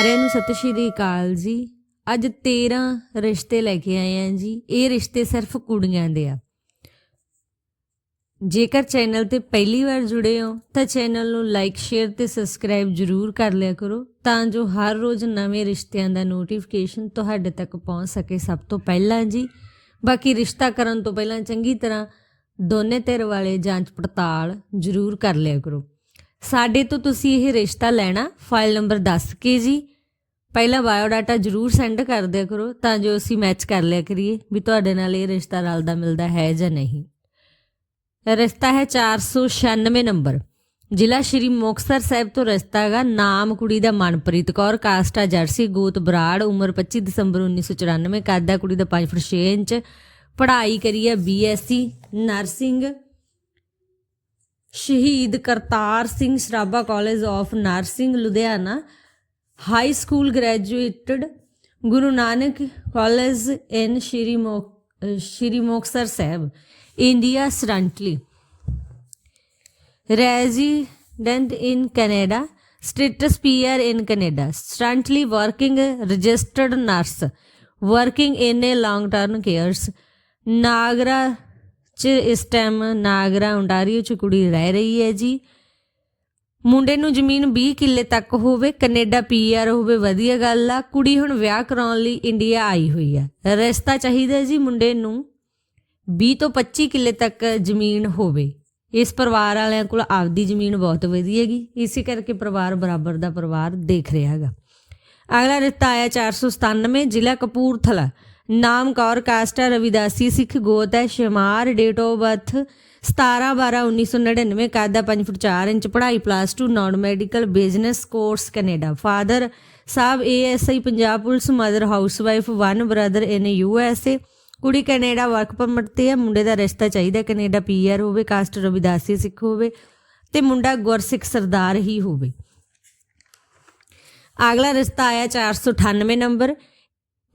ਸਾਰਿਆਂ ਨੂੰ ਸਤਿ ਸ਼੍ਰੀ ਅਕਾਲ ਜੀ। ਅੱਜ 13 ਰਿਸ਼ਤੇ ਲੈ ਕੇ ਆਏ ਆਂ ਜੀ। ਇਹ ਰਿਸ਼ਤੇ ਸਿਰਫ ਕੁੜੀਆਂ ਦੇ ਆ। ਜੇਕਰ ਚੈਨਲ ਤੇ ਪਹਿਲੀ ਵਾਰ ਜੁੜੇ ਹੋ, ਤਾਂ ਚੈਨਲ ਨੂੰ ਲਾਈਕ ਸ਼ੇਅਰ ਤੇ ਸਬਸਕ੍ਰਾਈਬ ਜਰੂਰ ਕਰ ਲਿਆ ਕਰੋ, ਤਾਂ ਜੋ ਹਰ ਰੋਜ਼ ਨਵੇਂ ਰਿਸ਼ਤਿਆਂ ਦਾ ਨੋਟੀਫਿਕੇਸ਼ਨ ਤੁਹਾਡੇ ਤੱਕ ਪਹੁੰਚ ਸਕੇ ਸਭ ਤੋਂ ਪਹਿਲਾਂ ਜੀ। ਬਾਕੀ ਰਿਸ਼ਤਾ ਕਰਨ ਤੋਂ ਪਹਿਲਾਂ ਚੰਗੀ ਤਰ੍ਹਾਂ ਦੋਨੇ ਧਿਰ ਵਾਲੇ ਜਾਂਚ ਪੜਤਾਲ ਜਰੂਰ ਕਰ ਲਿਆ ਕਰੋ। ਸਾਡੇ ਤੋਂ ਤੁਸੀਂ ਇਹ ਰਿਸ਼ਤਾ ਲੈਣਾ ਫਾਈਲ ਨੰਬਰ ਦੱਸ ਕੇ ਜੀ। ਪਹਿਲਾਂ ਬਾਇਓ ਡਾਟਾ ਜਰੂਰ ਸੈਂਡ ਕਰ ਦਿਆ ਕਰੋ ਤਾਂ ਜੋ ਅਸੀਂ ਮੈਚ ਕਰ ਲਿਆ ਕਰੀਏ ਵੀ ਤੁਹਾਡੇ ਨਾਲ ਇਹ ਰਿਸ਼ਤਾ ਰਲਦਾ ਮਿਲਦਾ ਹੈ ਜਾਂ ਨਹੀਂ। ਰਿਸ਼ਤਾ ਹੈ 496 ਨੰਬਰ। ਜ਼ਿਲ੍ਹਾ ਸ਼੍ਰੀ ਮੁਕਤਸਰ ਸਾਹਿਬ ਤੋਂ ਰਿਸ਼ਤਾ ਹੈਗਾ ਨਾਮ ਕੁੜੀ ਦਾ ਮਨਪ੍ਰੀਤ ਕੌਰ, ਕਾਸਟ ਆ ਜਰਸੀ ਗੋਤ ਬਰਾੜ, ਉਮਰ 25 ਦਸੰਬਰ 1994 ਕੱਦ ਆ ਕੁੜੀ ਦਾ 5 ਫੁੱਟ 6 ਇੰਚ, ਪੜ੍ਹਾਈ ਕਰੀ ਹੈ BSc nursing, Shaheed Kartar Singh Sarabha college of nursing, Ludhiana. High school graduated Guru Nanak college in Shri mock uh Shri Muktsar Sahib India currently resident in Canada, status PR in Canada, currently working registered nurse, working in a long term cares. Niagara ਚ ਇਸ time Nagra Ontario ਚ ਕੁੜੀ ਰਹਿ ਰਹੀ ਹੈ ਜੀ ਮੁੰਡੇ ਨੂੰ ਜ਼ਮੀਨ 20 ਕਿੱਲੇ ਤੱਕ ਹੋਵੇ, ਕੈਨੇਡਾ ਪੀਆਰ ਹੋਵੇ, ਵਧੀਆ ਗੱਲ ਆ। ਕੁੜੀ ਹੁਣ ਵਿਆਹ ਕਰਾਉਣ ਲਈ ਇੰਡੀਆ ਆਈ ਹੋਈ ਆ। ਰਿਸ਼ਤਾ ਚਾਹੀਦਾ ਜੀ ਮੁੰਡੇ ਨੂੰ 20 ਤੋਂ 25 ਕਿੱਲੇ ਤੱਕ ਜ਼ਮੀਨ ਹੋਵੇ। ਇਸ ਪਰਿਵਾਰ ਵਾਲਿਆਂ ਕੋਲ ਆਪਦੀ ਜ਼ਮੀਨ ਬਹੁਤ ਵਧੀਆ ਹੈਗੀ। ਇਸੇ ਕਰਕੇ ਪਰਿਵਾਰ ਬਰਾਬਰ ਦਾ ਪਰਿਵਾਰ ਦੇਖ ਰਿਹਾ ਹੈਗਾ। ਅਗਲਾ ਰਿਸ਼ਤਾ ਆਇਆ 497 ਜ਼ਿਲ੍ਹਾ ਕਪੂਰਥਲਾ। ਨਾਮ ਕੌਰ ਕਾਸਟਾ ਰਵਿਦਾਸੀ ਸਿੱਖ ਗੋਤ ਹੈ। ਸ਼ਮਾਰ, ਡੇਟ ਆਫ ਬਰਥ 17 12 1999 ਕੱਦ ਦਾ 5 ਫੁੱਟ 4 ਇੰਚ ਪੜ੍ਹਾਈ plus 2 non medical business course Canada. Father Sahib ASI Punjab police mother housewife one brother in USA ਕੁੜੀ ਕੈਨੇਡਾ ਵਰਕ ਪਰਮਿਟ ਤੇ ਹੈ, ਮੁੰਡੇ ਦਾ ਰਿਸ਼ਤਾ ਚਾਹੀਦਾ, ਕੈਨੇਡਾ ਪੀਆਰ ਹੋਵੇ ਕਾਸਟ ਰਵਿਦਾਸੀ ਸਿੱਖ ਹੋਵੇ ਤੇ ਮੁੰਡਾ ਗੁਰਸਿੱਖ ਸਰਦਾਰ ਹੀ ਹੋਵੇ। ਅਗਲਾ ਰਿਸ਼ਤਾ ਆਇਆ 498 ਨੰਬਰ।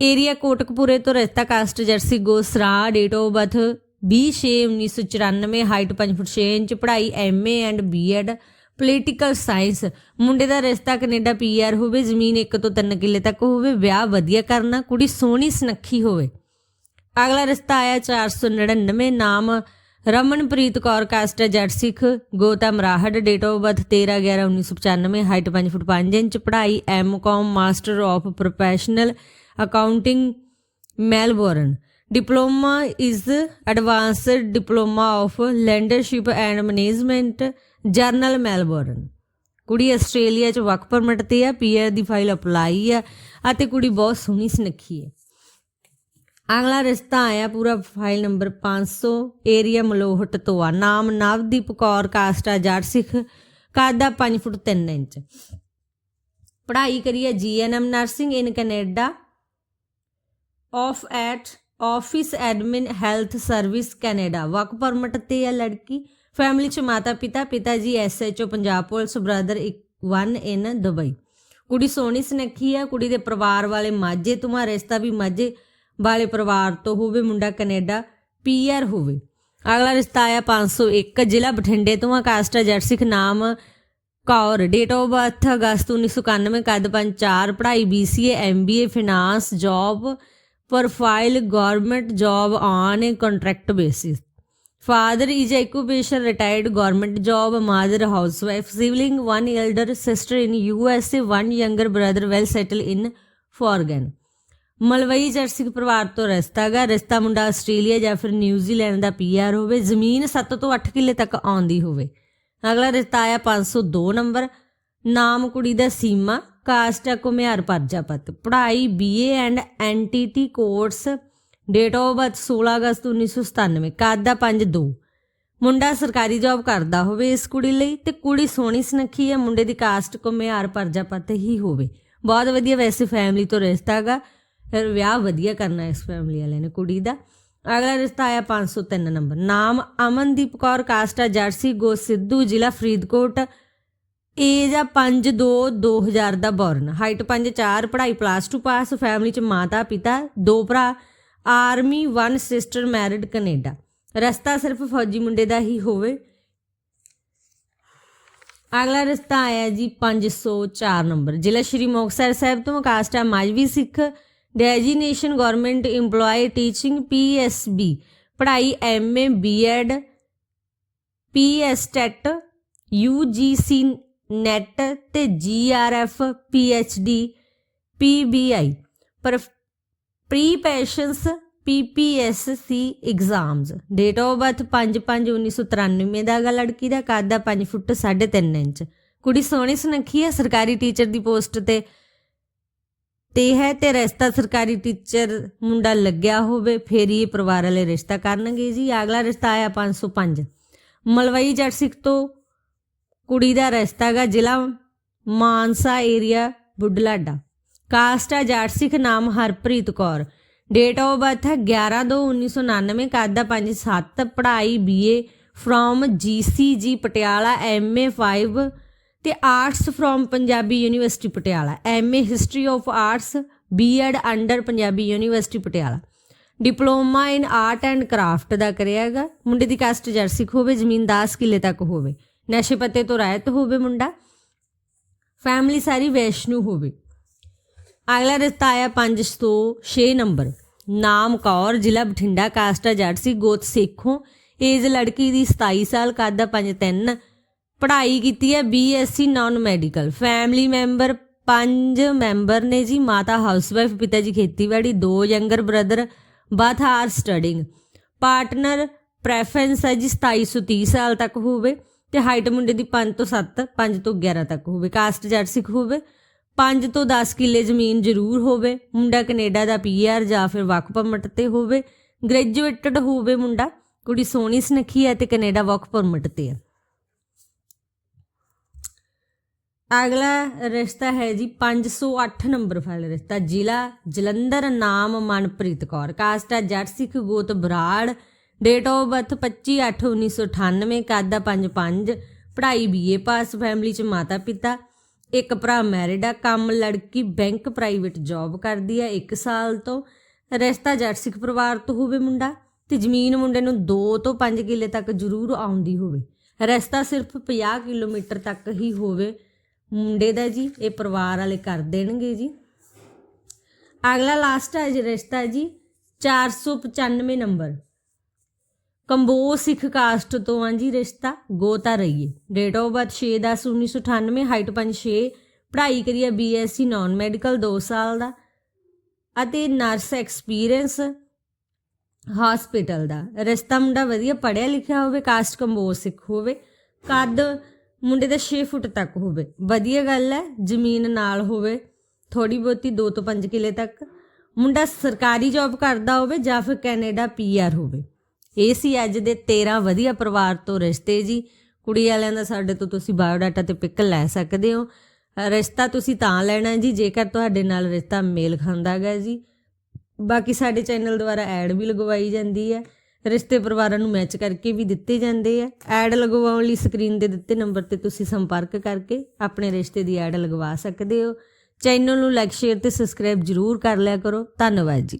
ਏਰੀਆ ਕੋਟਕਪੂਰੇ ਤੋਂ ਰਿਸ਼ਤਾ ਕਾਸਟ ਜਰਸੀ ਗੋਸਰਾ date of birth 20/6/1994 height 5 foot 6 inch, ਪੜ੍ਹਾਈ MA and BEd political science. ਮੁੰਡੇ ਦਾ ਰਿਸ਼ਤਾ ਕੈਨੇਡਾ ਪੀਆਰ ਹੋਵੇ, ਜ਼ਮੀਨ 1 ਤੋਂ 3 ਕਿੱਲੇ ਤੱਕ ਹੋਵੇ, ਵਿਆਹ ਵਧੀਆ ਕਰਨਾ, ਕੁੜੀ ਸੋਹਣੀ ਸੁਨੱਖੀ ਹੋਵੇ। ਅਗਲਾ ਰਿਸ਼ਤਾ ਆਇਆ 499 ਨਾਮ ਰਮਨਪ੍ਰੀਤ ਕੌਰ ਕਾਸਟ ਹੈ Jatt Sikh, ਗੋਤਾ Marahar date of birth 13 11 1995 height 5 foot 5 inch, ਪੜ੍ਹਾਈ MCom master of professional accounting, Melbourne. Diploma is advanced diploma of leadership and management general Melbourne ਕੁੜੀ ਆਸਟ੍ਰੇਲੀਆ ਚ ਵਰਕ ਪਰਮਿਟ ਤੇ ਆ ਪੀਆਰ ਦੀ ਫਾਈਲ ਅਪਲਾਈ ਆ, ਅਤੇ ਕੁੜੀ ਬਹੁਤ ਸੋਹਣੀ ਸੁਨੱਖੀ ਹੈ ਅਗਲਾ ਰਿਸ਼ਤਾ ਆਇਆ ਪੂਰਾ ਫਾਈਲ ਨੰਬਰ 500 ਏਰੀਆ ਮਲੋਹਟ ਤੋਂ ਆ। ਨਾਮ ਨਵਦੀਪ ਕੌਰ, ਕਾਸਟਾ ਜੱਟ ਸਿੱਖ ਕਾਦਾ ਆ 5 ਫੁੱਟ 3 ਇੰਚ। ਪੜ੍ਹਾਈ ਕਰੀ ਹੈ GNM nursing in Canada of at office admin health service Canada. Work permit ਤੇ ਹੈ ਲੜਕੀ ਫੈਮਿਲੀ ਚ ਮਾਤਾ ਪਿਤਾ ਪਿਤਾ ਜੀ SHO Punjab police, brother 1 in Dubai. ਕੁੜੀ ਸੋਹਣੀ ਸੁਨੱਖੀ ਆ, ਕੁੜੀ ਦੇ ਪਰਿਵਾਰ ਵਾਲੇ ਮਾਝੇ ਤੋਂ ਆ, ਰਿਸ਼ਤਾ ਵੀ ਮਾਝੇ ਵਾਲੇ ਪਰਿਵਾਰ ਤੋਂ ਹੋਵੇ, ਮੁੰਡਾ ਕੈਨੇਡਾ ਪੀਆਰ ਹੋਵੇ। ਅਗਲਾ ਰਿਸ਼ਤਾ ਆਇਆ 501 ਜ਼ਿਲ੍ਹਾ ਬਠਿੰਡੇ ਤੋਂ ਆ, ਕਾਸਟਾ ਜੱਟ ਨਾਮ ਕੌਰ। ਡੇਟ ਆਫ ਬਰਥ ਅਗਸਤ 1991 ਕਦ 54 ਪੜ੍ਹਾਈ BCA MBA finance job profile government job on a contract basis father is occupation retired government job mother housewife sibling one elder sister in USA one younger brother well settled in Forgan Malwai ਜਰਸਿਕ ਪਰਿਵਾਰ ਤੋਂ ਰਿਸ਼ਤਾ ਹੈਗਾ ਰਿਸ਼ਤਾ ਮੁੰਡਾ Australia ਜਾਂ ਫਿਰ New Zealand ਦਾ PR ਹੋਵੇ ਜ਼ਮੀਨ 7 ਤੋਂ 8 ਕਿੱਲੇ ਤੱਕ ਆਉਂਦੀ ਹੋਵੇ ਅਗਲਾ ਰਿਸ਼ਤਾ ਆਇਆ 502 ਨੰਬਰ ਨਾਮ ਕੁੜੀ ਦਾ ਸੀਮਾ ਕਾਸਟ ਹੈ ਕੁਮਿਆਰ ਪਰਜਾਪਤ ਪੜ੍ਹਾਈ BA and NTT course date of birth 16 ਅਗਸਤ 1997 ਕੱਦ ਦਾ। 52 ਮੁੰਡਾ ਸਰਕਾਰੀ ਜੌਬ ਕਰਦਾ ਹੋਵੇ ਇਸ ਕੁੜੀ ਲਈ ਤੇ ਕੁੜੀ ਸੋਹਣੀ ਸੁਨੱਖੀ ਹੈ ਮੁੰਡੇ ਦੀ ਕਾਸਟ ਕੁਮਿਆਰ ਪਰਜਾਪਤ ਹੀ ਹੋਵੇ। ਬਹੁਤ ਵਧੀਆ ਵੈਸੇ ਫੈਮਿਲੀ ਤੋਂ ਰਿਸ਼ਤਾ ਹੈਗਾ, ਫਿਰ ਵਿਆਹ ਵਧੀਆ ਕਰਨਾ ਇਸ ਫੈਮਿਲੀ ਵਾਲਿਆਂ ਨੇ ਕੁੜੀ ਦਾ। ਅਗਲਾ ਰਿਸ਼ਤਾ ਆਇਆ 503 ਨੰਬਰ। ਨਾਮ ਅਮਨਦੀਪ ਕੌਰ, ਕਾਸਟਾ ਜਰਸੀ ਗੋ ਸਿੱਧੂ, ਜ਼ਿਲ੍ਹਾ ਫਰੀਦਕੋਟ। ਏਜ ਆ 5 2 2000 ਦਾ ਬੌਰਨ ਹਾਈਟ 5 4 ਪੜ੍ਹਾਈ ਪਲੱਸ 2 ਪਾਸ ਫੈਮਿਲੀ ਚ ਮਾਤਾ, ਪਿਤਾ, ਦੋ ਭਰਾ army one sister married Canada. ਰਸਤਾ ਸਿਰਫ ਫੌਜੀ ਮੁੰਡੇ ਦਾ ਹੀ ਹੋਵੇ। ਅਗਲਾ ਰਸਤਾ ਆਇਆ ਜੀ 504 ਨੰਬਰ। ਜ਼ਿਲ੍ਹਾ ਸ਼੍ਰੀ ਮੁਕਤਸਰ ਸਾਹਿਬ ਤੋਂ ਕਾਸਟ ਹੈ Mazhabi Sikh. Designation government EMPLOYE teaching PSB ਪੜ੍ਹਾਈ MA BEd PSTET UGC net ਤੇ GRF PhD PBI ਪਰ ਪ੍ਰੀ ਪੈਸ਼ਨਸ PPSC exams date of birth 5/5/1993 ਦਾ ਗਾ ਲੜਕੀ ਦਾ ਕੱਦ ਦਾ 5 ਫੁੱਟ 3.5 ਇੰਚ। ਕੁੜੀ ਸੋਹਣੀ ਸੁਨੱਖੀ ਹੈ, ਸਰਕਾਰੀ ਟੀਚਰ ਦੀ ਪੋਸਟ ਤੇ ਤੇ ਹੈ ਤੇ ਰਿਸ਼ਤਾ ਸਰਕਾਰੀ ਟੀਚਰ ਮੁੰਡਾ ਲੱਗਿਆ ਹੋਵੇ, ਫੇਰ ਹੀ ਇਹ ਪਰਿਵਾਰ ਵਾਲੇ ਰਿਸ਼ਤਾ ਕਰਨਗੇ ਜੀ। ਅਗਲਾ ਰਿਸ਼ਤਾ ਆਇਆ 505 ਮਲਵਈ ਜੱਟ ਸਿੱਖ ਤੋਂ ਕੁੜੀ ਦਾ ਰਿਸ਼ਤਾ ਗਾ ਜ਼ਿਲ੍ਹਾ ਮਾਨਸਾ ਏਰੀਆ ਬੁੱਢਲਾਡਾ। ਕਾਸਟ ਆ ਜੱਟ ਸਿੱਖ ਨਾਮ Harpreet Kaur. Date of birth ਹੈ 11/2/1999 ਕੱਦ ਦਾ 5-7 ਪੜ੍ਹਾਈ BA from GCG Patiala MA 5 ਤੇ arts from Punjabi university Patiala. MA history of arts BEd under Punjabi university Patiala. Diploma in art and craft ਦਾ ਕਰਿਆ ਕਰਿਆਗਾ ਮੁੰਡੇ ਦੀ ਕਾਸਟ ਜਰਸਿਕ ਹੋਵੇ, ਜ਼ਮੀਨ 10 ਕਿੱਲੇ ਤੱਕ ਹੋਵੇ। ਨਸ਼ੇ ਪੱਤੇ ਤੋਂ ਰਹਿਤ ਹੋਵੇ ਮੁੰਡਾ ਫੈਮਿਲੀ ਸਾਰੀ ਵੈਸ਼ਨੂ ਹੋਵੇ। ਅਗਲਾ ਰਿਸ਼ਤਾ ਆਇਆ 506 ਨੰਬਰ। ਨਾਮ ਕੌਰ, ਜ਼ਿਲ੍ਹਾ ਬਠਿੰਡਾ, ਕਾਸਟਾ ਜੱਟ ਸੀ, ਗੋਤ ਸੇਖੋਂ। ਏਜ ਲੜਕੀ ਦੀ 27 ਸਾਲ, ਕੱਦ ਦਾ 5'3 ਪੜ੍ਹਾਈ ਕੀਤੀ ਹੈ BSc non medical family member ਪੰਜ ਮੈਂਬਰ ਨੇ ਜੀ, ਮਾਤਾ ਹਾਊਸਵਾਈਫ ਪਿਤਾ ਜੀ ਖੇਤੀਬਾੜੀ, ਦੋ younger brother both are studying partner preference ਹੈ ਜੀ 2730 ਸਾਲ ਤੱਕ ਹੋਵੇ। ਤੇ ਹਾਈਟ ਮੁੰਡੇ ਦੀ 5 ਤੋਂ 7 5 ਤੋਂ 11 ਤੱਕ ਹੋਵੇ। ਕਾਸਟ ਜੱਟ ਸਿੱਖ ਹੋਵੇ 5 ਤੋਂ 10 ਕਿੱਲੇ ਜ਼ਮੀਨ ਜ਼ਰੂਰ ਹੋਵੇ, ਮੁੰਡਾ ਕੈਨੇਡਾ ਦਾ ਪੀਆਰ ਜਾਂ ਫਿਰ ਵਕ ਪਰਮਿਟ ਤੇ ਹੋਵੇ ਗ੍ਰੈਜੂਏਟਡ ਹੋਵੇ ਮੁੰਡਾ, ਕੁੜੀ ਸੋਹਣੀ ਸੁਨੱਖੀ ਹੈ ਤੇ ਕੈਨੇਡਾ ਵਕ ਪਰਮਿਟ ਤੇ ਹੈ। ਅਗਲਾ ਰਿਸ਼ਤਾ ਹੈ ਜੀ 508 ਨੰਬਰ ਫਾਈਲ ਰਿਸ਼ਤਾ, ਜ਼ਿਲ੍ਹਾ ਜਲੰਧਰ ਨਾਮ ਮਨਪ੍ਰੀਤ ਕੌਰ। ਕਾਸਟ ਹੈ ਜੱਟ ਸਿੱਖ, ਗੋਤ ਬਰਾੜ ਡੇਟ ਆਫ ਬਰਥ 25/8/1998 ਕੱਦ ਦਾ 5-5 ਪੜ੍ਹਾਈ ਬੀਏ ਪਾਸ ਫੈਮਿਲੀ ਚ ਮਾਤਾ ਪਿਤਾ, ਇੱਕ ਭਰਾ ਮੈਰਿਡ ਆ, ਕੰਮ ਲੜਕੀ ਬੈਂਕ ਪ੍ਰਾਈਵੇਟ ਜੌਬ ਕਰਦੀ ਆ 1 ਸਾਲ ਤੋਂ, ਰਿਸ਼ਤਾ ਜੱਟ ਸਿੱਖ ਪਰਿਵਾਰ ਤੋਂ ਹੋਵੇ ਮੁੰਡਾ ਤੇ ਜ਼ਮੀਨ ਮੁੰਡੇ ਨੂੰ 2 ਤੋਂ 5 ਕਿੱਲੇ ਤੱਕ ਜ਼ਰੂਰ ਆਉਂਦੀ ਹੋਵੇ। ਰਸਤਾ ਸਿਰਫ 50 ਕਿਲੋਮੀਟਰ ਤੱਕ ਹੀ ਹੋਵੇ ਮੁੰਡੇ ਦਾ ਜੀ, ਇਹ ਪਰਿਵਾਰ ਵਾਲੇ ਕਰ ਦੇਣਗੇ ਜੀ। ਅਗਲਾ ਲਾਸਟ ਹੈ ਜੀ, ਰਿਸ਼ਤਾ ਹੈ ਜੀ 495 ਨੰਬਰ। ਕੰਬੋ ਸਿੱਖ ਕਾਸਟ ਤੋਂ ਆ ਜੀ ਰਿਸ਼ਤਾ ਗੋਤਾ ਰਹੀਏ। ਡੇਟ ਆਫ ਬਰਥ 6 10 1998 ਹਾਈਟ 5'6 ਪੜ੍ਹਾਈ ਕਰੀ ਹੈ ਬੀਐਸਸੀ ਨਾਨ ਮੈਡੀਕਲ 2 ਸਾਲ ਦਾ। ਅਤੇ ਨਰਸ ਐਕਸਪੀਰੀਅੰਸ ਹਸਪੀਟਲ ਦਾ। ਰਿਸ਼ਤਾ ਮੁੰਡਾ ਵਧੀਆ ਪੜ੍ਹਿਆ ਲਿਖਿਆ ਹੋਵੇ, ਕਾਸਟ ਕੰਬੋ ਸਿੱਖ ਹੋਵੇ, ਕੱਦ ਮੁੰਡੇ ਦਾ 6 ਫੁੱਟ ਤੱਕ ਹੋਵੇ। ਵਧੀਆ ਗੱਲ ਹੈ, ਜ਼ਮੀਨ ਨਾਲ ਹੋਵੇ ਥੋੜੀ ਬਹੁਤੀ 2 ਤੋਂ 5 ਕਿੱਲੇ ਤੱਕ। ਮੁੰਡਾ ਸਰਕਾਰੀ ਜੌਬ ਕਰਦਾ ਹੋਵੇ ਜਾਂ ਫਿਰ ਕੈਨੇਡਾ ਪੀਆਰ ਹੋਵੇ। ਇਹ ਸੀ ਅੱਜ ਦੇ 13 ਵਧੀਆ ਪਰਿਵਾਰ ਤੋਂ ਰਿਸ਼ਤੇ ਜੀ। ਕੁੜੀ ਵਾਲਿਆਂ ਦਾ ਸਾਡੇ ਤੋਂ ਤੁਸੀਂ ਬਾਇਓਡਾਟਾ ਤੇ ਪਿਕ ਲੈ ਸਕਦੇ ਹੋ। ਰਿਸ਼ਤਾ ਤੁਸੀਂ ਤਾਂ ਲੈਣਾ ਜੀ, ਜੇਕਰ ਤੁਹਾਡੇ ਨਾਲ ਰਿਸ਼ਤਾ ਮੇਲ ਖਾਂਦਾ ਹੈਗਾ ਜੀ। ਬਾਕੀ ਸਾਡੇ ਚੈਨਲ ਦੁਆਰਾ ਐਡ ਵੀ ਲਗਵਾਈ ਜਾਂਦੀ ਹੈ। ਰਿਸ਼ਤੇ ਪਰਿਵਾਰਾਂ ਨੂੰ ਮੈਚ ਕਰਕੇ ਵੀ ਦਿੱਤੇ ਜਾਂਦੇ ਆ। ਐਡ ਲਗਵਾਉਣ ਲਈ ਸਕਰੀਨ ਦੇ ਦਿੱਤੇ ਨੰਬਰ ਤੇ ਤੁਸੀਂ ਸੰਪਰਕ ਕਰਕੇ ਆਪਣੇ ਰਿਸ਼ਤੇ ਦੀ ਐਡ ਲਗਵਾ ਸਕਦੇ ਹੋ। ਚੈਨਲ ਨੂੰ ਲਾਈਕ ਸ਼ੇਅਰ ਤੇ ਸਬਸਕ੍ਰਾਈਬ ਜਰੂਰ ਕਰ ਲਿਆ ਕਰੋ। ਧੰਨਵਾਦ ਜੀ।